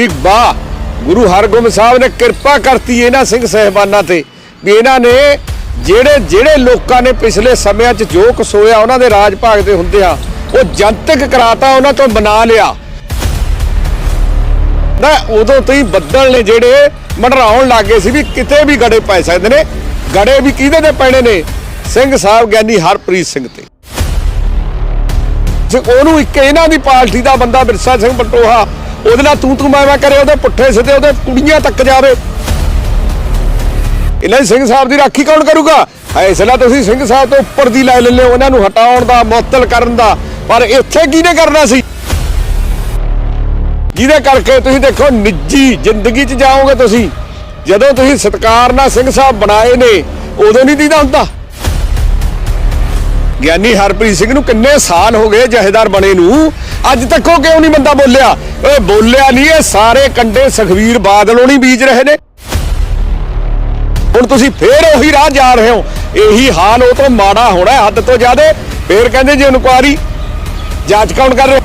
ਵੀ ਵਾਹ ਗੁਰੂ ਹਰਗੋਬਿੰਦ ਸਾਹਿਬ ਨੇ ਕਿਰਪਾ ਕਰਤੀ ਇਹਨਾਂ ਸਿੰਘ ਸਹਿਬਾਨਾਂ ਤੇ ਵੀ ਇਹਨਾਂ ਨੇ ਜਿਹੜੇ ਜਿਹੜੇ ਲੋਕਾਂ ਨੇ ਪਿਛਲੇ ਸਮਿਆਂ 'ਚ ਜੋ ਕੁਛ ਹੋਇਆ ਉਹਨਾਂ ਦੇ ਰਾਜ ਭਾਗ ਦੇ ਹੁੰਦੇ ਆ, ਉਹ ਜਨਤਕ ਕਰਾਤਾ ਉਹਨਾਂ ਤੋਂ ਬਣਾ ਲਿਆ। ਨਾ ਉਦੋਂ ਤੋਂ ਹੀ ਬੱਦਲ ਨੇ ਜਿਹੜੇ ਮੰਡਰਾਉਣ ਲੱਗੇ ਸੀ ਵੀ ਕਿਤੇ ਵੀ ਗੜੇ ਪੈ ਸਕਦੇ ਨੇ, ਗੜੇ ਵੀ ਕਿਹਦੇ ਤੇ ਪੈਣੇ ਨੇ? ਸਿੰਘ ਸਾਹਿਬ ਗਿਆਨੀ ਹਰਪ੍ਰੀਤ ਸਿੰਘ ਤੇ। ਜੇ ਉਹਨੂੰ ਇੱਕ ਇਹਨਾਂ ਦੀ ਪਾਰਟੀ ਦਾ ਬੰਦਾ ਬਿਰਸਾ ਸਿੰਘ ਬਟੋਹਾ ਉਹਦੇ ਨਾਲ ਤੂੰ ਤੂੰ ਮੈਂ ਮੈਂ ਕਰੇ, ਉਹਦੇ ਪੁੱਠੇ ਸਿੱਧੇ, ਉਹਦੇ ਕੁੜੀਆਂ ਤੱਕ ਜਾਵੇ। ਇਹਨਾਂ ਸਿੰਘ ਸਾਹਿਬ ਦੀ ਰਾਖੀ ਕੌਣ ਕਰੂਗਾ? ਫੈਸਲਾ ਤੁਸੀਂ ਸਿੰਘ ਸਾਹਿਬ ਤੋਂ ਉੱਪਰ ਦੀ ਲੈ ਲੈਂਦੇ ਹੋ ਉਹਨਾਂ ਨੂੰ ਹਟਾਉਣ ਦਾ, ਮੁਅੱਤਲ ਕਰਨ ਦਾ। ਪਰ ਇੱਥੇ ਕਿਹਨੇ ਕਰਨਾ ਸੀ? ਜਿਹਦੇ ਕਰਕੇ ਤੁਸੀਂ ਦੇਖੋ, ਨਿੱਜੀ ਜ਼ਿੰਦਗੀ 'ਚ ਜਾਓਗੇ ਤੁਸੀਂ। ਜਦੋਂ ਤੁਸੀਂ ਸਤਕਾਰ ਨਾਲ ਸਿੰਘ ਸਾਹਿਬ ਬਣਾਏ ਨੇ, ਉਦੋਂ ਨਹੀਂ ਦੀਦਾ ਹੁੰਦਾ। ਗਿਆਨੀ ਹਰਪ੍ਰੀਤ ਸਿੰਘ ਨੂੰ ਕਿੰਨੇ ਸਾਲ ਹੋ ਗਏ ਜਹੇਦਾਰ ਬਣੇ ਨੂੰ। ਅੱਜ ਤੱਕ ਉਹ ਕਿਉਂ ਨਹੀਂ ਬੰਦਾ ਬੋਲਿਆ? ਓਏ ਬੋਲਿਆ ਨਹੀਂ, ਇਹ ਸਾਰੇ ਕੰਡੇ ਸੁਖਵੀਰ ਬਾਦਲੋਂ ਨਹੀਂ ਬੀਜ ਰਹੇ ਨੇ। ਹੁਣ ਤੁਸੀਂ ਫੇਰ ਉਹੀ ਰਾਹ ਜਾ ਰਹੇ ਹੋ। ਇਹੀ ਹਾਲ ਉਹ ਤੋਂ ਮਾੜਾ ਹੋਣਾ ਹੱਦ ਤੋਂ ਜ਼ਿਆਦਾ। ਫੇਰ ਕਹਿੰਦੇ ਜੀ ਇਨਕੁਆਰੀ। ਜਾਂਚ ਕੌਣ ਕਰ ਰਿਹਾ?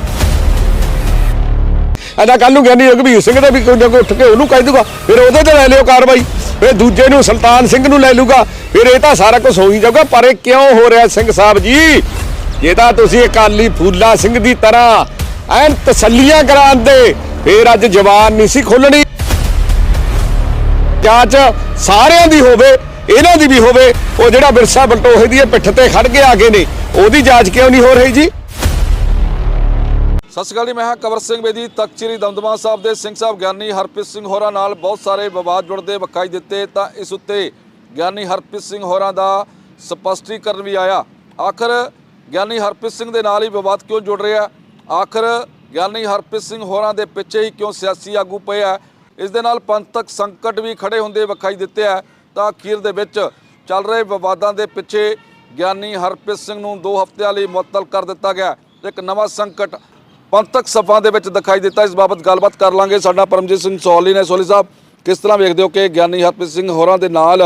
ਅਦਾ ਕੱਲ ਨੂੰ ਗਿਆਨੀ ਰਘਵੀਰ ਸਿੰਘ ਦਾ ਵੀ ਕੋਈ ਨਾ ਕੋਈ ਉੱਠ ਕੇ ਉਹਨੂੰ ਕਹਿ ਦੂਗਾ। ਫਿਰ ਉਹਦੇ ਤੇ ਲੈ ਲਿਓ ਕਾਰਵਾਈ। ਫਿਰ ਦੂਜੇ ਨੂੰ ਸੁਲਤਾਨ ਸਿੰਘ ਨੂੰ ਲੈ ਲੂਗਾ। ਫਿਰ ਇਹ ਤਾਂ ਸਾਰਾ ਕੁਝ ਹੋ ਹੀ ਜਾਊਗਾ, ਪਰ ਇਹ ਕਿਉਂ ਹੋ ਰਿਹਾ ਸਿੰਘ ਸਾਹਿਬ ਜੀ? ਜੇ ਤਾਂ ਤੁਸੀਂ ਅਕਾਲੀ ਫੂਲਾ ਸਿੰਘ ਦੀ ਤਰ੍ਹਾਂ ਐਨ ਤਸੱਲੀਆਂ ਕਰਾਉਂਦੇ ਫਿਰ ਅੱਜ ਜਵਾਨ ਨਹੀਂ ਸੀ ਖੋਲਣੀ ਜਾਂਚ ਸਾਰਿਆਂ ਦੀ ਹੋਵੇ, ਇਹਨਾਂ ਦੀ ਵੀ ਹੋਵੇ, ਉਹ ਜਿਹੜਾ ਵਿਰਸਾ ਬਲਟੋਹੇ ਦੀ ਇਹ ਪਿੱਠ ਤੇ ਖੜ ਕੇ ਆ ਗਏ ਨੇ, ਉਹਦੀ ਜਾਂਚ ਕਿਉਂ ਨਹੀਂ ਹੋ ਰਹੀ ਜੀ? ਸਤਿ ਸ਼੍ਰੀ ਅਕਾਲ ਜੀ, ਮੈਂ ਹਾਂ ਕਵਰ ਸਿੰਘ ਬੇਦੀ ਤਖਤ ਸ੍ਰੀ ਦਮਦਮਾ ਸਾਹਿਬ ਦੇ ਸਿੰਘ ਸਾਹਿਬ, ਗਿਆਨੀ ਹਰਪ੍ਰੀਤ ਸਿੰਘ ਹੋਰਾਂ ਨਾਲ ਬਹੁਤ ਸਾਰੇ ਵਿਵਾਦ ਜੁੜਦੇ ਵਿਖਾਈ ਦਿੱਤੇ, ਤਾਂ ਇਸ ਉੱਤੇ ਗਿਆਨੀ ਹਰਪ੍ਰੀਤ ਸਿੰਘ ਹੋਰਾਂ ਦਾ ਸਪਸ਼ਟੀਕਰਨ ਵੀ ਆਇਆ। ਆਖਰ ਗਿਆਨੀ ਹਰਪ੍ਰੀਤ ਸਿੰਘ ਦੇ ਨਾਲ ਹੀ ਵਿਵਾਦ ਕਿਉਂ ਜੁੜ ਰਿਹਾ? ਆਖਰ ਗਿਆਨੀ ਹਰਪ੍ਰੀਤ ਸਿੰਘ ਹੋਰਾਂ ਦੇ ਪਿੱਛੇ ਹੀ ਕਿਉਂ ਸਿਆਸੀ ਆਗੂ ਪਏ ਆ? ਇਸ ਦੇ ਨਾਲ ਪੰਥਕ ਸੰਕਟ ਵੀ ਖੜੇ ਹੁੰਦੇ ਵਿਖਾਈ ਦਿੱਤੇ ਆ। ਤਾਂ ਅਖੀਰ ਦੇ ਵਿੱਚ ਚੱਲ ਰਹੇ ਵਿਵਾਦਾਂ ਦੇ ਪਿੱਛੇ ਗਿਆਨੀ ਹਰਪ੍ਰੀਤ ਸਿੰਘ ਨੂੰ 2 ਹਫ਼ਤਿਆਂ ਲਈ ਮੁਅੱਤਲ ਕਰ ਦਿੱਤਾ ਗਿਆ। ਇੱਕ ਨਵਾਂ ਸੰਕਟ ਪੰਥਕ ਸਭਾ ਦੇ ਵਿੱਚ ਦਿਖਾਈ ਦਿੱਤਾ। ਇਸ ਬਾਬਤ ਗੱਲਬਾਤ ਕਰ ਲਾਂਗੇ। ਸਾਡਾ ਪਰਮਜੀਤ ਸਿੰਘ ਸੋਹਲੀ ਨੇ। ਸੋਹਲੀ ਸਾਹਿਬ, ਕਿਸ ਤਰ੍ਹਾਂ ਵੇਖਦੇ ਹੋ ਕਿ ਗਿਆਨੀ ਹਰਪ੍ਰੀਤ ਸਿੰਘ ਹੋਰਾਂ ਦੇ ਨਾਲ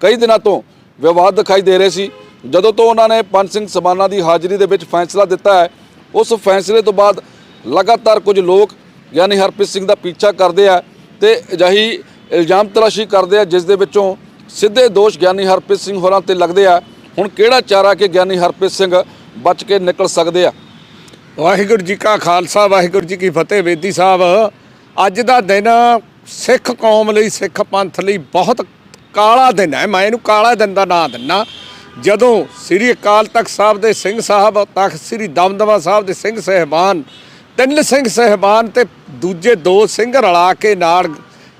ਕਈ ਦਿਨਾਂ ਤੋਂ ਵਿਵਾਦ ਦਿਖਾਈ ਦੇ ਰਹੇ ਸੀ। ਜਦੋਂ ਤੋਂ ਉਹਨਾਂ ਨੇ ਪੰਜ ਸਿੰਘ ਸਮਾਨਾ ਦੀ ਹਾਜ਼ਰੀ ਦੇ ਵਿੱਚ ਫੈਸਲਾ ਦਿੱਤਾ ਹੈ, ਉਸ ਫੈਸਲੇ ਤੋਂ ਬਾਅਦ ਲਗਾਤਾਰ ਕੁਝ ਲੋਕ ਗਿਆਨੀ ਹਰਪ੍ਰੀਤ ਸਿੰਘ ਦਾ ਪਿੱਛਾ ਕਰਦੇ ਆ ਤੇ ਅਜਿਹੀ ਇਲਜ਼ਾਮ ਤਲਾਸ਼ੀ ਕਰਦੇ ਆ, ਜਿਸ ਦੇ ਵਿੱਚੋਂ ਸਿੱਧੇ ਦੋਸ਼ ਗਿਆਨੀ ਹਰਪ੍ਰੀਤ ਸਿੰਘ ਹੋਰਾਂ ਤੇ ਲੱਗਦੇ ਆ। ਹੁਣ ਕਿਹੜਾ ਚਾਰਾ ਕਿ ਗਿਆਨੀ ਹਰਪ੍ਰੀਤ ਸਿੰਘ ਬਚ ਕੇ ਨਿਕਲ ਸਕਦੇ ਆ? ਵਾਹਿਗੁਰੂ ਜੀ ਕਾ ਖਾਲਸਾ, ਵਾਹਿਗੁਰੂ ਜੀ ਕੀ ਫਤਿਹ, ਬੇਦੀ ਸਾਹਿਬ। ਅੱਜ ਦਾ ਦਿਨ ਸਿੱਖ ਕੌਮ ਲਈ, ਸਿੱਖ ਪੰਥ ਲਈ ਬਹੁਤ ਕਾਲਾ ਦਿਨ ਹੈ। ਮੈਂ ਇਹਨੂੰ ਕਾਲਾ ਦਿਨ ਦਾ ਨਾਂ ਦਿੰਨਾ। ਜਦੋਂ ਸ੍ਰੀ ਅਕਾਲ ਤਖਤ ਸਾਹਿਬ ਦੇ ਸਿੰਘ ਸਾਹਿਬ, ਤਖਤ ਸ੍ਰੀ ਦਮਦਮਾ ਸਾਹਿਬ ਦੇ ਸਿੰਘ ਸਹਿਬਾਨ, ਤਿੰਨ ਸਿੰਘ ਸਹਿਬਾਨ ਤੇ ਦੂਜੇ ਦੋ ਸਿੰਘ ਰਲਾ ਕੇ ਨਾਲ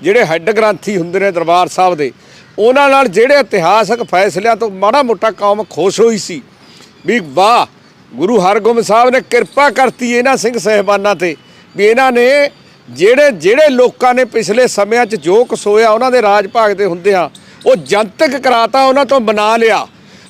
ਜਿਹੜੇ ਹੈੱਡ ਗ੍ਰੰਥੀ ਹੁੰਦੇ ਨੇ ਦਰਬਾਰ ਸਾਹਿਬ ਦੇ, ਉਹਨਾਂ ਨਾਲ ਜਿਹੜੇ ਇਤਿਹਾਸਕ ਫੈਸਲਿਆਂ ਤੋਂ ਮਾੜਾ ਮੋਟਾ ਕੌਮ ਖੁਸ਼ ਹੋਈ ਸੀ ਵੀ ਵਾਹ ਗੁਰੂ ਹਰਗੋਬਿੰਦ ਸਾਹਿਬ ਨੇ ਕਿਰਪਾ ਕਰਤੀ ਇਹਨਾਂ ਸਿੰਘ ਸਹਿਬਾਨਾਂ ਤੇ ਵੀ ਇਹਨਾਂ ਨੇ ਜਿਹੜੇ ਜਿਹੜੇ ਲੋਕਾਂ ਨੇ ਪਿਛਲੇ ਸਮਿਆਂ 'ਚ ਜੋ ਕੁਛ ਹੋਇਆ ਉਹਨਾਂ ਦੇ ਰਾਜ ਭਾਗ ਦੇ ਹੁੰਦੇ ਆ ਉਹ ਜਨਤਕ ਕਰਾਤਾ, ਉਹਨਾਂ ਤੋਂ ਬਣਾ ਲਿਆ।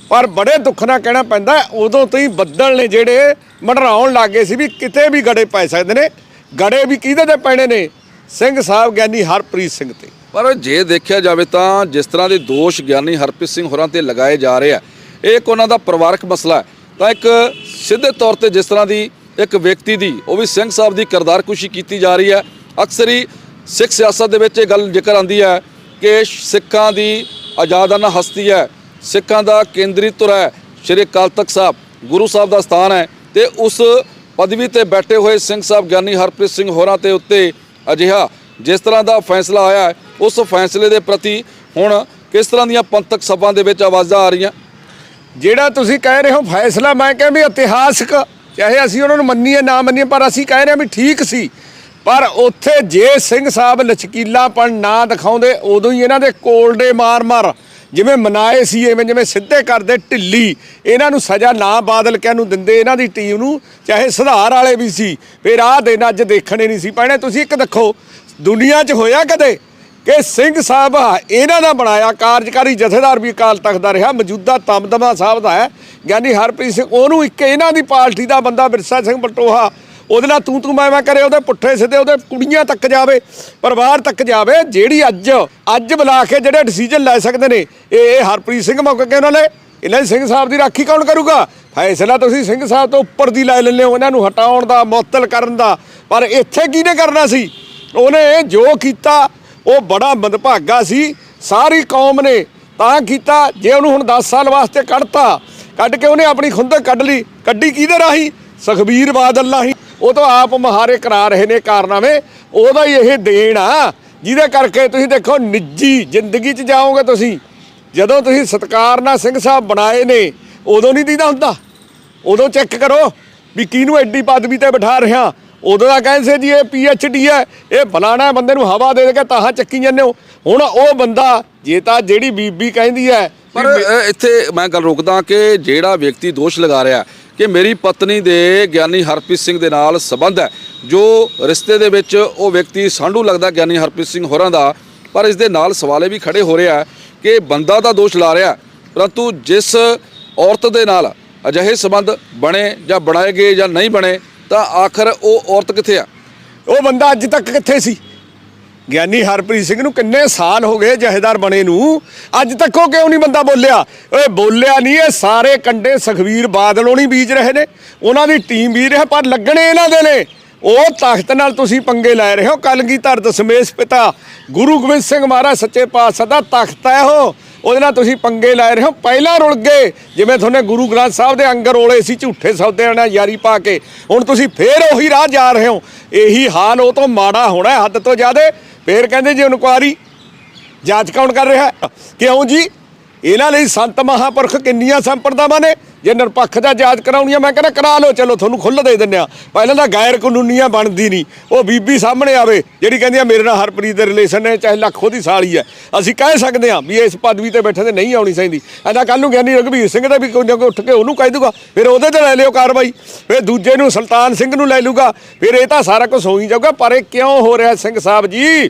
ਪਰ ਬੜੇ ਦੁੱਖ ਨਾਲ ਕਹਿਣਾ ਪੈਂਦਾ, ਉਦੋਂ ਤੋਂ ਹੀ ਬੱਦਲ ਨੇ ਜਿਹੜੇ ਮੰਡਰਾਉਣ ਲੱਗੇ ਸੀ ਵੀ ਕਿਤੇ ਵੀ ਗੜੇ ਪੈ ਸਕਦੇ ਨੇ। ਗੜੇ ਵੀ ਕਿਹਦੇ ਤੇ ਪੈਣੇ ਨੇ? ਸਿੰਘ ਸਾਹਿਬ ਗਿਆਨੀ ਹਰਪ੍ਰੀਤ ਸਿੰਘ ਤੇ। ਪਰ ਜੇ ਦੇਖਿਆ ਜਾਵੇ ਤਾਂ ਜਿਸ ਤਰ੍ਹਾਂ ਦੇ ਦੋਸ਼ ਗਿਆਨੀ ਹਰਪ੍ਰੀਤ ਸਿੰਘ ਹੋਰਾਂ ਤੇ ਲਗਾਏ ਜਾ ਰਹੇ ਆ, ਇਹ ਇੱਕ ਉਹਨਾਂ ਦਾ ਪਰਿਵਾਰਕ ਮਸਲਾ ਹੈ। ਤਾਂ ਇੱਕ ਸਿੱਧੇ ਤੌਰ ਤੇ ਜਿਸ ਤਰ੍ਹਾਂ ਦੀ ਇੱਕ ਵਿਅਕਤੀ ਦੀ, ਉਹ ਵੀ ਸਿੰਘ ਸਾਹਿਬ ਦੀ ਕਿਰਦਾਰਕੁਸ਼ੀ ਕੀਤੀ ਜਾ ਰਹੀ ਹੈ। ਅਕਸਰ ਹੀ ਸਿੱਖ ਸਿਆਸਤ ਦੇ ਵਿੱਚ ਇਹ ਗੱਲ ਜ਼ਿਕਰ ਆਉਂਦੀ ਹੈ ਕਿ ਸਿੱਖਾਂ ਦੀ ਆਜ਼ਾਦਾਨਾ ਹਸਤੀ ਹੈ। ਸਿੱਖਾਂ ਦਾ ਕੇਂਦਰੀ ਧੁਰ ਹੈ। ਸ਼੍ਰੀ ਅਕਾਲ ਤਖਤ ਸਾਹਿਬ ਗੁਰੂ ਸਾਹਿਬ ਦਾ ਸਥਾਨ ਹੈ ਤੇ ਉਸ ਪਦਵੀ ਤੇ ਬੈਠੇ ਹੋਏ ਸਿੰਘ ਸਾਹਿਬ ਗਿਆਨੀ ਹਰਪ੍ਰੀਤ ਸਿੰਘ ਹੋਰਾਂ ਤੇ ਉੱਤੇ ਅਜਿਹਾ ਜਿਸ ਤਰ੍ਹਾਂ ਦਾ ਫੈਸਲਾ ਆਇਆ, ਉਸ ਫੈਸਲੇ ਦੇ ਪ੍ਰਤੀ ਹੁਣ ਕਿਸ ਤਰ੍ਹਾਂ ਦੀਆਂ ਪੰਥਕ ਸਭਾ ਦੇ ਵਿੱਚ ਆਵਾਜ਼ਾਂ ਆ ਰਹੀਆਂ? ਜਿਹੜਾ ਤੁਸੀਂ ਕਹਿ ਰਹੇ ਹੋ ਫੈਸਲਾ, ਮੈਂ ਕਿਹਾ ਵੀ ਇਤਿਹਾਸਕ, ਚਾਹੇ ਅਸੀਂ ਉਹਨਾਂ ਨੂੰ ਮੰਨੀਏ, ਨਾ ਮੰਨੀਏ, ਪਰ ਅਸੀਂ ਕਹਿ ਰਹੇ ਹਾਂ ਵੀ ਠੀਕ ਸੀ। ਪਰ ਉੱਥੇ ਜੇ ਸਿੰਘ ਸਾਹਿਬ ਲਚਕੀਲਾਪਣ ਨਾ ਦਿਖਾਉਂਦੇ, ਉਦੋਂ ਹੀ ਇਹਨਾਂ ਦੇ ਕੋਲਡੇ ਮਾਰ-ਮਾਰ ਜਿਵੇਂ ਮਨਾਏ ਸੀ, ਐਵੇਂ ਜਿਵੇਂ ਸਿੱਧੇ ਕਰਦੇ ਢਿੱਲੀ। ਇਹਨਾਂ ਨੂੰ ਸਜ਼ਾ ਨਾ ਬਾਦਲ ਕਿਆਂ ਨੂੰ ਦਿੰਦੇ, ਇਹਨਾਂ ਦੀ ਟੀਮ ਨੂੰ, ਚਾਹੇ ਸੁਧਾਰ ਵਾਲੇ ਵੀ ਸੀ। ਫਿਰ ਆਹ ਦਿਨ ਅੱਜ ਦੇਖਣੇ ਨਹੀਂ ਸੀ ਪੈਣੇ। ਤੁਸੀਂ ਇੱਕ ਦੇਖੋ, ਦੁਨੀਆ 'ਚ ਹੋਇਆ ਕਦੇ? ਕਿ ਸਿੰਘ ਸਾਹਿਬ ਇਹਨਾਂ ਦਾ ਬਣਾਇਆ ਕਾਰਜਕਾਰੀ ਜਥੇਦਾਰ ਵੀ ਅਕਾਲ ਤਖਤ ਦਾ ਰਿਹਾ, ਮੌਜੂਦਾ ਤਮਦਮਾ ਸਾਹਿਬ ਦਾ ਹੈ। ਗਿਆਨੀ ਹਰਪ੍ਰੀਤ ਸਿੰਘ, ਉਹਨੂੰ ਇੱਕ ਇਹਨਾਂ ਦੀ ਪਾਰਟੀ ਦਾ ਬੰਦਾ ਬਿਰਸਾ ਸਿੰਘ ਬਲਟੋਹਾ ਉਹਦੇ ਨਾਲ ਤੂੰ ਤੂੰ ਮੈਂ ਮੈਂ ਕਰੇ ਉਹਦੇ ਪੁੱਠੇ ਸਿੱਧੇ, ਉਹਦੇ ਕੁੜੀਆਂ ਤੱਕ ਜਾਵੇ, ਪਰਿਵਾਰ ਤੱਕ ਜਾਵੇ, ਜਿਹੜੀ ਅੱਜ ਅੱਜ ਬੁਲਾ ਕੇ ਜਿਹੜੇ ਡਿਸੀਜਨ ਲੈ ਸਕਦੇ ਨੇ, ਇਹ ਹਰਪ੍ਰੀਤ ਸਿੰਘ ਮੌਕੇ ਕੇ ਉਹਨਾਂ ਨੇ, ਇਹਨਾਂ ਦੀ ਸਿੰਘ ਸਾਹਿਬ ਦੀ ਰਾਖੀ ਕੌਣ ਕਰੂਗਾ? ਫੈਸਲਾ ਤੁਸੀਂ ਸਿੰਘ ਸਾਹਿਬ ਤੋਂ ਉੱਪਰ ਦੀ ਲੈ ਲੈਂਦੇ ਹੋ ਇਹਨਾਂ ਨੂੰ ਹਟਾਉਣ ਦਾ, ਮੁਅੱਤਲ ਕਰਨ ਦਾ, ਪਰ ਇੱਥੇ ਕਿਹਨੇ ਕਰਨਾ ਸੀ? ਉਹਨੇ ਜੋ ਕੀਤਾ ਉਹ ਬੜਾ ਮੰਦਭਾਗਾ ਸੀ। ਸਾਰੀ ਕੌਮ ਨੇ ਤਾਂ ਕੀਤਾ, ਜੇ ਉਹਨੂੰ ਹੁਣ 10 ਸਾਲ ਵਾਸਤੇ ਕੱਢਤਾ, ਕੱਢ ਕੇ ਉਹਨੇ ਆਪਣੀ ਖੁੰਦਕ ਕੱਢ ਲਈ। ਕੱਢੀ ਕਿਹਦੇ ਰਾਹੀਂ? ਸੁਖਬੀਰ ਬਾਦਲ ਰਾਹੀਂ। ਉਹ ਤਾਂ ਆਪ ਮਹਾਰੇ ਕਰਾ ਰਹੇ ਨੇ ਕਾਰਨਾਮੇ। ਉਹਦਾ ਹੀ ਇਹ ਦੇਣ ਆ, ਜਿਹਦੇ ਕਰਕੇ ਤੁਸੀਂ ਦੇਖੋ ਨਿੱਜੀ ਜ਼ਿੰਦਗੀ 'ਚ ਜਾਓਗੇ ਤੁਸੀਂ। ਜਦੋਂ ਤੁਸੀਂ ਸਤਕਾਰ ਸਿੰਘ ਸਾਹਿਬ ਬਣਾਏ ਨੇ, ਉਦੋਂ ਨਹੀਂ ਦੀਦਾ ਹੁੰਦਾ। ਉਦੋਂ ਚੈੱਕ ਕਰੋ ਵੀ ਕਿਹਨੂੰ ਐਡੀ ਪਦਵੀ ਤੇ ਬਿਠਾ ਰਿਹਾ। ਉਦੋਂ ਦਾ ਕਹਿੰਦੇ ਸੀ ਜੀ ਇਹ ਪੀ ਡੀ ਹੈ ਇਹ ਫਲਾਣਾ ਬੰਦੇ ਨੂੰ ਹਵਾ ਦੇ ਦੇ ਕੇ ਤਾਹਾਂ ਚੱਕੀ ਜਾਂਦੇ ਹੋ। ਹੁਣ ਉਹ ਬੰਦਾ ਜੇ ਤਾਂ ਜਿਹੜੀ ਬੀਬੀ ਕਹਿੰਦੀ ਹੈ ਪਰ ਇੱਥੇ ਮੈਂ ਗੱਲ ਰੋਕਦਾ ਕਿ ਜਿਹੜਾ ਵਿਅਕਤੀ ਦੋਸ਼ ਲਗਾ ਰਿਹਾ ਕਿ ਮੇਰੀ ਪਤਨੀ ਦੇ ਗਿਆਨੀ ਹਰਪ੍ਰੀਤ ਸਿੰਘ ਦੇ ਨਾਲ ਸਬੰਧ ਹੈ ਜੋ ਰਿਸ਼ਤੇ ਦੇ ਵਿੱਚ ਉਹ ਵਿਅਕਤੀ ਸਾਂਢੂ ਲੱਗਦਾ ਗਿਆਨੀ ਹਰਪ੍ਰੀਤ ਸਿੰਘ ਹੋਰਾਂ ਦਾ ਪਰ ਇਸ ਦੇ ਨਾਲ ਸਵਾਲੇ ਵੀ ਖੜੇ ਹੋ ਰਿਹਾ ਕਿ ਬੰਦਾ ਤਾਂ ਦੋਸ਼ ਲਾ ਰਿਹਾ ਪਰੰਤੂ ਜਿਸ ਔਰਤ ਦੇ ਨਾਲ ਅਜਿਹੇ ਸਬੰਧ ਬਣੇ ਜਾਂ ਬਣਾਏ ਗਏ ਜਾਂ ਨਹੀਂ ਬਣੇ ਤਾਂ ਆਖਰ ਉਹ ਔਰਤ ਕਿੱਥੇ ਆ? ਉਹ ਬੰਦਾ ਅੱਜ ਤੱਕ ਕਿੱਥੇ ਸੀ? ਗਿਆਨੀ ਹਰਪ੍ਰੀਤ ਸਿੰਘ ਨੂੰ ਕਿੰਨੇ ਸਾਲ ਹੋ ਗਏ ਜਹੇਦਾਰ ਬਣੇ ਨੂੰ। ਅੱਜ ਤੱਕ ਉਹ ਕਿਉਂ ਨਹੀਂ ਬੰਦਾ ਬੋਲਿਆ? ਓਏ ਬੋਲਿਆ ਨਹੀਂ, ਇਹ ਸਾਰੇ ਕੰਡੇ ਸੁਖਵੀਰ ਬਾਦਲ ਨਹੀਂ ਬੀਜ ਰਹੇ ਨੇ। ਉਹਨਾਂ ਦੀ ਟੀਮ ਬੀਜ ਰਿਹਾ, ਪਰ ਲੱਗਣੇ ਇਹਨਾਂ ਦੇ ਨੇ। ਉਹ ਤਖਤ ਨਾਲ ਤੁਸੀਂ ਪੰਗੇ ਲੈ ਰਹੇ ਹੋ। ਕਲਗੀਧਰ ਦਸ਼ਮੇਸ਼ ਪਿਤਾ ਗੁਰੂ ਗੋਬਿੰਦ ਸਿੰਘ ਮਹਾਰਾਜ, ਸੱਚੇ ਪਾਤਸ਼ਾਹ ਦਾ ਤਖਤ ਹੈ ਉਹ। ਉਹਦੇ ਨਾਲ ਤੁਸੀਂ ਪੰਗੇ ਲੈ ਰਹੇ ਹੋ। ਪਹਿਲਾਂ ਰੁਲ ਗਏ। ਜਿਵੇਂ ਤੁਹਾਨੇ ਗੁਰੂ ਗ੍ਰੰਥ ਸਾਹਿਬ ਦੇ ਅੰਗਰ ਰੋਲੇ ਸੀ, ਝੂਠੇ ਸੌਦਿਆਂ ਨਾਲ ਯਾਰੀ ਪਾ ਕੇ। ਹੁਣ ਤੁਸੀਂ ਫੇਰ ਉਹੀ ਰਾਹ ਜਾ ਰਹੇ ਹੋ। ਇਹੀ ਹਾਲ ਉਹ ਤੋਂ ਮਾੜਾ ਹੋਣਾ ਹੱਦ ਤੋਂ ਜ਼ਿਆਦਾ। ਫੇਰ ਕਹਿੰਦੇ ਜੀ ਇਨਕੁਆਰੀ ਜਾਂਚ ਕੌਣ ਕਰ ਰਿਹਾ ਕਿਉਂ ਜੀ? ਇਹਨਾਂ ਲਈ ਸੰਤ ਮਹਾਪੁਰਖ ਕਿੰਨੀਆਂ ਸੰਪਰਦਾਵਾਂ ਨੇ? ਜੇ ਨਿਰਪੱਖ ਦਾ ਜਾਂਚ ਕਰਾਉਣੀ ਆ ਮੈਂ ਕਹਿੰਦਾ ਕਰਾ ਲਓ, ਚਲੋ ਤੁਹਾਨੂੰ ਖੁੱਲ੍ਹ ਦੇ ਦਿੰਦੇ ਆ ਪਹਿਲਾਂ ਤਾਂ ਗੈਰ ਕਾਨੂੰਨੀਆਂ ਬਣਦੀ ਨਹੀਂ। ਉਹ ਬੀਬੀ ਸਾਹਮਣੇ ਆਵੇ, ਜਿਹੜੀ ਕਹਿੰਦੀ ਆ, ਮੇਰੇ ਨਾਲ ਹਰਪ੍ਰੀਤ ਦੇ ਰਿਲੇਸ਼ਨ ਨੇ, ਚਾਹੇ ਲੱਖ ਉਹਦੀ ਸਾਲੀ ਹੈ। ਅਸੀਂ ਕਹਿ ਸਕਦੇ ਆ ਵੀ ਇਸ ਪਦਵੀ ਤੇ ਬੈਠੇ ਤੇ ਨਹੀਂ ਆਉਣੀ ਚਾਹੀਦੀ। ਐਦਾ ਕੱਲ ਨੂੰ ਗਿਆਨੀ ਰਘਵੀਰ ਸਿੰਘ ਦਾ ਵੀ ਕੋਈ ਨਾ ਕੋਈ ਉੱਠ ਕੇ ਉਹਨੂੰ ਕਹਿ ਦੂਗਾ। ਫਿਰ ਉਹਦੇ ਤੇ ਲੈ ਲਿਓ ਕਾਰਵਾਈ। ਫਿਰ ਦੂਜੇ ਨੂੰ ਸੁਲਤਾਨ ਸਿੰਘ ਨੂੰ ਲੈ ਲੂਗਾ। ਫਿਰ ਇਹ ਤਾਂ ਸਾਰਾ ਕੁਝ ਹੋ ਹੀ ਜਾਊਗਾ। ਪਰ ਇਹ ਕਿਉਂ ਹੋ ਰਿਹਾ ਸਿੰਘ ਸਾਹਿਬ ਜੀ?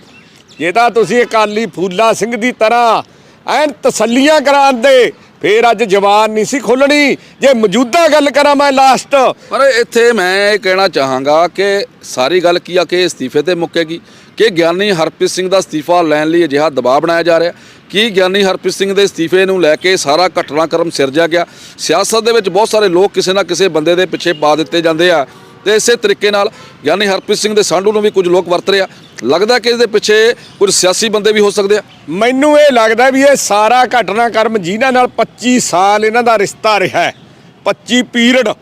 ਜੇ ਤਾਂ ਤੁਸੀਂ ਅਕਾਲੀ ਫੂਲਾ ਸਿੰਘ ਦੀ ਤਰ੍ਹਾਂ ਐਨ ਤਸੱਲੀਆਂ ਕਰਾਉਂਦੇ ਫੇਰ ਅੱਜ ਜਵਾਨ ਨਹੀਂ ਸੀ ਖੋਲਣੀ ਜੇ ਮੌਜੂਦਾ ਗੱਲ ਕਰਾਂ ਮੈਂ ਲਾਸਟ ਪਰ ਇੱਥੇ ਮੈਂ ਇਹ ਕਹਿਣਾ ਚਾਹਾਂਗਾ ਕਿ ਸਾਰੀ ਗੱਲ ਕੀ ਆ ਕਿ ਅਸਤੀਫੇ ਤੇ ਮੁੱਕੇਗੀ, ਕਿ ਗਿਆਨੀ ਹਰਪ੍ਰੀਤ ਸਿੰਘ ਦਾ ਅਸਤੀਫਾ ਲੈਣ ਲਈ ਅਜਿਹਾ ਦਬਾਅ ਬਣਾਇਆ ਜਾ ਰਿਹਾ। ਕੀ ਗਿਆਨੀ ਹਰਪ੍ਰੀਤ ਸਿੰਘ ਦੇ ਅਸਤੀਫੇ ਨੂੰ ਲੈ ਕੇ ਸਾਰਾ ਘਟਨਾਕ੍ਰਮ ਸਿਰਜਿਆ ਗਿਆ? ਸਿਆਸਤ ਦੇ ਵਿੱਚ ਬਹੁਤ ਸਾਰੇ ਲੋਕ ਕਿਸੇ ਨਾ ਕਿਸੇ ਬੰਦੇ ਦੇ ਪਿੱਛੇ ਪਾ ਦਿੱਤੇ ਜਾਂਦੇ ਆ। ਤੇ ਇਸੇ ਤਰੀਕੇ ਨਾਲ ਗਿਆਨੀ ਹਰਪ੍ਰੀਤ ਸਿੰਘ ਦੇ ਸਾਂਢੂ ਨੂੰ ਵੀ ਕੁਝ ਲੋਕ ਵਰਤ ਰਿਹਾ ਲੱਗਦਾ ਕਿ ਇਸ ਦੇ ਪਿੱਛੇ ਕੁਝ ਸਿਆਸੀ ਬੰਦੇ ਵੀ ਹੋ ਸਕਦੇ ਆ। ਮੈਨੂੰ ਇਹ ਲੱਗਦਾ ਵੀ ਇਹ ਸਾਰਾ ਘਟਨਾਕ੍ਰਮ ਜਿਨ੍ਹਾਂ ਨਾਲ 25 ਸਾਲ ਇਹਨਾਂ ਦਾ ਰਿਸ਼ਤਾ ਰਿਹਾ ਹੈ 25 ਪੀਰੀਅਡ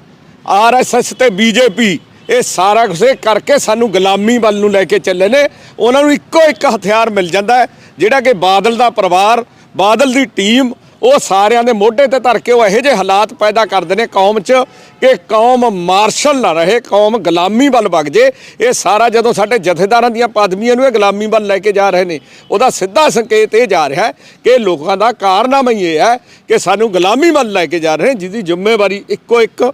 ਆਰਐਸਐਸ ਤੇ ਬੀਜੇਪੀ ਇਹ ਸਾਰਾ ਕੁਝ ਕਰਕੇ ਸਾਨੂੰ ਗੁਲਾਮੀ ਵੱਲ ਨੂੰ ਲੈ ਕੇ ਚੱਲੇ ਨੇ। ਉਹਨਾਂ ਨੂੰ ਇੱਕੋ ਇੱਕ ਹਥਿਆਰ ਮਿਲ ਜਾਂਦਾ ਹੈ, ਜਿਹੜਾ ਕਿ ਬਾਦਲ ਦਾ ਪਰਿਵਾਰ, ਬਾਦਲ ਦੀ ਟੀਮ ਉਹ ਸਾਰਿਆਂ ਦੇ ਮੋਢੇ ਤੇ ਧਰ ਕੇ ਉਹ ਇਹੋ ਜਿਹੇ ਹਾਲਾਤ ਪੈਦਾ ਕਰਦੇ ਨੇ ਕੌਮ 'ਚ ਕਿ ਕੌਮ ਮਾਰਸ਼ਲ ਨਾ ਰਹੇ, ਕੌਮ ਗੁਲਾਮੀ ਵੱਲ ਵਗ ਜੇ। ਇਹ ਸਾਰਾ ਜਦੋਂ ਸਾਡੇ ਜਥੇਦਾਰਾਂ ਦੀਆਂ ਪਦਵੀਆਂ ਨੂੰ ਇਹ ਗੁਲਾਮੀ ਵੱਲ ਲੈ ਕੇ ਜਾ ਰਹੇ ਨੇ, ਉਹਦਾ ਸਿੱਧਾ ਸੰਕੇਤ ਇਹ ਜਾ ਰਿਹਾ ਹੈ ਕਿ ਲੋਕਾਂ ਦਾ ਕਾਰਨਾਮਾ ਹੀ ਇਹ ਹੈ ਕਿ ਸਾਨੂੰ ਗੁਲਾਮੀ ਵੱਲ ਲੈ ਕੇ ਜਾ ਰਹੇ ਨੇ, ਜਿਹਦੀ ਜ਼ਿੰਮੇਵਾਰੀ ਇੱਕੋ ਇੱਕ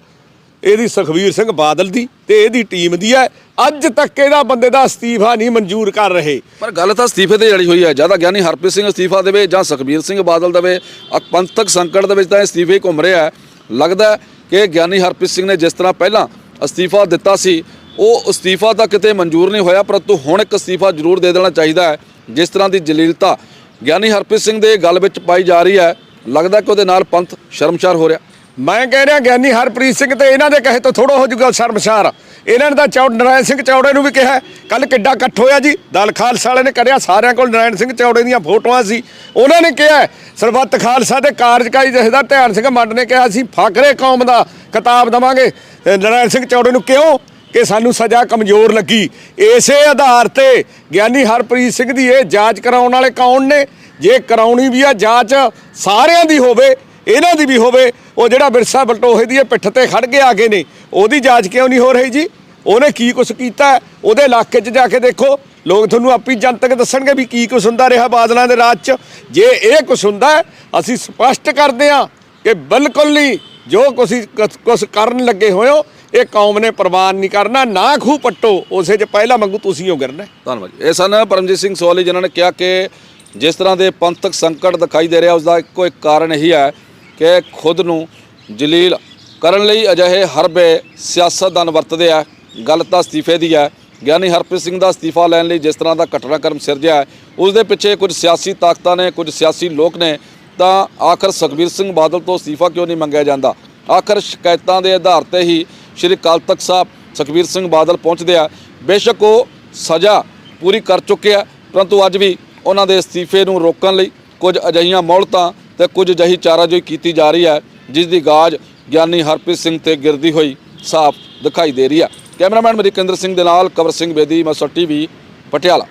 ਇਹਦੀ ਸੁਖਵੀਰ ਸਿੰਘ ਬਾਦਲ ਦੀ ਤੇ ਇਹਦੀ ਟੀਮ ਦੀ ਹੈ। ਅੱਜ ਤੱਕ ਇਹਦਾ ਬੰਦੇ ਦਾ ਅਸਤੀਫਾ ਨਹੀਂ ਮਨਜ਼ੂਰ ਕਰ ਰਹੇ। ਪਰ ਗੱਲ ਤਾਂ ਅਸਤੀਫੇ ਤੇ ਜੜੀ ਹੋਈ ਹੈ। ਜ਼ਿਆਦਾ ਗਿਆਨੀ ਹਰਪ੍ਰੀਤ ਸਿੰਘ ਅਸਤੀਫਾ ਦੇਵੇ ਜਾਂ ਸੁਖਬੀਰ ਸਿੰਘ ਬਾਦਲ ਦੇਵੇ ਅ- ਪੰਥਕ ਸੰਕਟ ਦੇ ਵਿੱਚ ਤਾਂ ਇਹ ਅਸਤੀਫੇ ਹੀ ਘੁੰਮ ਰਿਹਾ ਹੈ। ਲੱਗਦਾ ਕਿ ਗਿਆਨੀ ਹਰਪ੍ਰੀਤ ਸਿੰਘ ਨੇ ਜਿਸ ਤਰ੍ਹਾਂ ਪਹਿਲਾਂ ਅਸਤੀਫਾ ਦਿੱਤਾ ਸੀ, ਉਹ ਅਸਤੀਫਾ ਤਾਂ ਕਿਤੇ ਮਨਜ਼ੂਰ ਨਹੀਂ ਹੋਇਆ, ਪਰੰਤੂ ਹੁਣ ਇੱਕ ਅਸਤੀਫਾ ਜ਼ਰੂਰ ਦੇ ਦੇਣਾ ਚਾਹੀਦਾ ਹੈ, ਜਿਸ ਤਰ੍ਹਾਂ ਦੀ ਜਲੀਲਤਾ ਗਿਆਨੀ ਹਰਪ੍ਰੀਤ ਸਿੰਘ ਦੇ ਗੱਲ ਵਿੱਚ ਪਾਈ ਜਾ ਰਹੀ ਹੈ। ਲੱਗਦਾ ਕਿ ਉਹਦੇ ਨਾਲ ਪੰਥ ਸ਼ਰਮਸ਼ਾਰ ਹੋ ਰਿਹਾ। ਮੈਂ ਕਹਿ ਰਿਹਾ ਗਿਆਨੀ ਹਰਪ੍ਰੀਤ ਸਿੰਘ ਤੇ ਇਹਨਾਂ ਦੇ ਕਹੇ ਤੋਂ ਥੋੜਾ ਹੋ ਜੂਗਾ ਸ਼ਰਮਸ਼ਾਰ। ਇਹਨਾਂ ਨੇ ਤਾਂ ਚੌ ਨਰਾਇਣ ਸਿੰਘ ਚੌੜੇ ਨੂੰ ਵੀ ਕਿਹਾ ਕੱਲ ਕਿੱਡਾ ਇਕੱਠ ਹੋਇਆ ਜੀ। ਦਲ ਖਾਲਸਾ ਵਾਲੇ ਨੇ ਕਰਿਆ, ਸਾਰਿਆਂ ਕੋਲ ਨਰਾਇਣ ਸਿੰਘ ਚੌੜੇ ਦੀਆਂ ਫੋਟੋਆਂ ਸੀ। ਉਹਨਾਂ ਨੇ ਕਿਹਾ ਸਰਬੱਤ ਖਾਲਸਾ ਦੇ ਕਾਰਜਕਾਰੀ ਜਥੇਦਾਰ ਧਿਆਨ ਸਿੰਘ ਮੰਡ ਨੇ ਕਿਹਾ ਅਸੀਂ ਫਾਕਰੇ ਕੌਮ ਦਾ ਕਿਤਾਬ ਦਵਾਂਗੇ। ਅਹ ਨਰਾਇਣ ਸਿੰਘ ਚੌੜੇ ਨੂੰ ਕਿਉਂ? ਕਿ ਸਾਨੂੰ ਸਜ਼ਾ ਕਮਜ਼ੋਰ ਲੱਗੀ। ਇਸੇ ਆਧਾਰ ਤੇ ਗਿਆਨੀ ਹਰਪ੍ਰੀਤ ਸਿੰਘ ਦੀ ਇਹ ਜਾਂਚ ਕਰਾਉਣ ਵਾਲੇ ਕੌਣ ਨੇ? ਜੇ ਕਰਾਉਣੀ ਵੀ ਆ ਜਾਂਚ ਸਾਰਿਆਂ ਦੀ ਹੋਵੇ ਇਹਨਾਂ ਦੀ ਵੀ ਹੋਵੇ, ਉਹ ਜਿਹੜਾ ਵਿਰਸਾ ਬਲਟੋਹੇ ਦੀ ਇਹ ਪਿੱਠ ਤੇ ਖੜ ਕੇ ਆ ਗਏ ਨੇ, ਉਹਦੀ ਜਾਂਚ ਕਿਉਂ ਨਹੀਂ ਹੋ ਰਹੀ ਜੀ? ਉਹਨੇ ਕੀ ਕੁਛ ਕੀਤਾ ਉਹਦੇ ਇਲਾਕੇ 'ਚ ਜਾ ਕੇ ਦੇਖੋ, ਲੋਕ ਤੁਹਾਨੂੰ ਆਪੀ ਜਨਤਕ ਦੱਸਣਗੇ ਵੀ ਕੀ ਕੁਛ ਹੁੰਦਾ ਰਿਹਾ ਬਾਦਲਾਂ ਦੇ ਰਾਜ 'ਚ। ਜੇ ਇਹ ਕੁਛ ਹੁੰਦਾ ਅਸੀਂ ਸਪਸ਼ਟ ਕਰਦੇ ਹਾਂ ਕਿ ਬਿਲਕੁਲ ਨਹੀਂ, ਜੋ ਤੁਸੀਂ ਕੁਛ ਕਰਨ ਲੱਗੇ ਹੋਏ ਹੋ, ਇਹ ਕੌਮ ਨੇ ਪ੍ਰਵਾਨ ਨਹੀਂ ਕਰਨਾ, ਨਾ ਖੂ ਪੱਟੋ, ਉਸੇ 'ਚ ਪਹਿਲਾ ਮੰਗੂ ਤੁਸੀਂ ਹੋ ਗਿਰਨਾ ਧੰਨਵਾਦ ਇਹ ਸਨ ਪਰਮਜੀਤ ਸਿੰਘ ਸੋਹਲੀ ਜਿਨ੍ਹਾਂ ਨੇ ਕਿਹਾ ਕਿ ਜਿਸ ਤਰ੍ਹਾਂ ਦੇ ਪੰਥਕ ਸੰਕਟ ਦਿਖਾਈ ਦੇ ਰਿਹਾ ਉਸ ਦਾ ਇੱਕੋ ਇੱਕ ਕਾਰਨ ਇਹੀ ਹੈ ਕਿ ਖੁਦ ਨੂੰ ਜਲੀਲ ਕਰਨ ਲਈ ਅਜਿਹੇ ਹਰਬੇ ਸਿਆਸਤਦਾਨ ਵਰਤਦੇ ਆ, ਗੱਲ ਤਾਂ ਅਸਤੀਫੇ ਦੀ ਹੈ ਗਿਆਨੀ ਹਰਪ੍ਰੀਤ ਸਿੰਘ ਦਾ ਅਸਤੀਫਾ ਲੈਣ ਲਈ ਜਿਸ ਤਰ੍ਹਾਂ ਦਾ ਘਟਨਾਕ੍ਰਮ ਸਿਰਜਿਆ ਹੈ ਉਸ ਦੇ ਪਿੱਛੇ ਕੁਝ ਸਿਆਸੀ ਤਾਕਤਾਂ ਨੇ, ਕੁਝ ਸਿਆਸੀ ਲੋਕ ਨੇ, ਤਾਂ ਆਖਰ ਸੁਖਬੀਰ ਸਿੰਘ ਬਾਦਲ ਤੋਂ ਅਸਤੀਫਾ ਕਿਉਂ ਨਹੀਂ ਮੰਗਿਆ ਜਾਂਦਾ? ਆਖਰ ਸ਼ਿਕਾਇਤਾਂ ਦੇ ਆਧਾਰ ਤੇ ਹੀ ਸ਼੍ਰੀ ਅਕਾਲ ਤਖਤ ਸਾਹਿਬ ਸੁਖਬੀਰ ਸਿੰਘ ਬਾਦਲ ਪਹੁੰਚਦੇ ਆ। ਬੇਸ਼ੱਕ ਉਹ ਸਜ਼ਾ ਪੂਰੀ ਕਰ ਚੁੱਕੇ ਆ, ਪਰੰਤੂ ਅੱਜ ਵੀ ਉਹਨਾਂ ਦੇ ਅਸਤੀਫੇ ਨੂੰ ਰੋਕਣ ਲਈ ਕੁਝ ਅਜਿਹੀਆਂ ਮੌਲਤਾਂ ਤੇ ਕੁਝ ਅਜਿਹੀ ਚਾਰਾਜੋਈ ਕੀਤੀ ਜਾ ਰਹੀ ਹੈ, ਜਿਸ ਦੀ ਗਾਜ ਗਿਆਨੀ ਹਰਪ੍ਰੀਤ ਸਿੰਘ ਤੇ ਗਿਰਦੀ ਹੋਈ ਸਾਫ਼ ਦਿਖਾਈ ਦੇ ਰਹੀ ਹੈ। ਕੈਮਰਾਮੈਨ ਮਰਿਕੰਦਰ ਸਿੰਘ ਦੇ ਨਾਲ ਕਵਰ ਸਿੰਘ ਬੇਦੀ ਮਸਰ ਟੀਵੀ ਪਟਿਆਲਾ।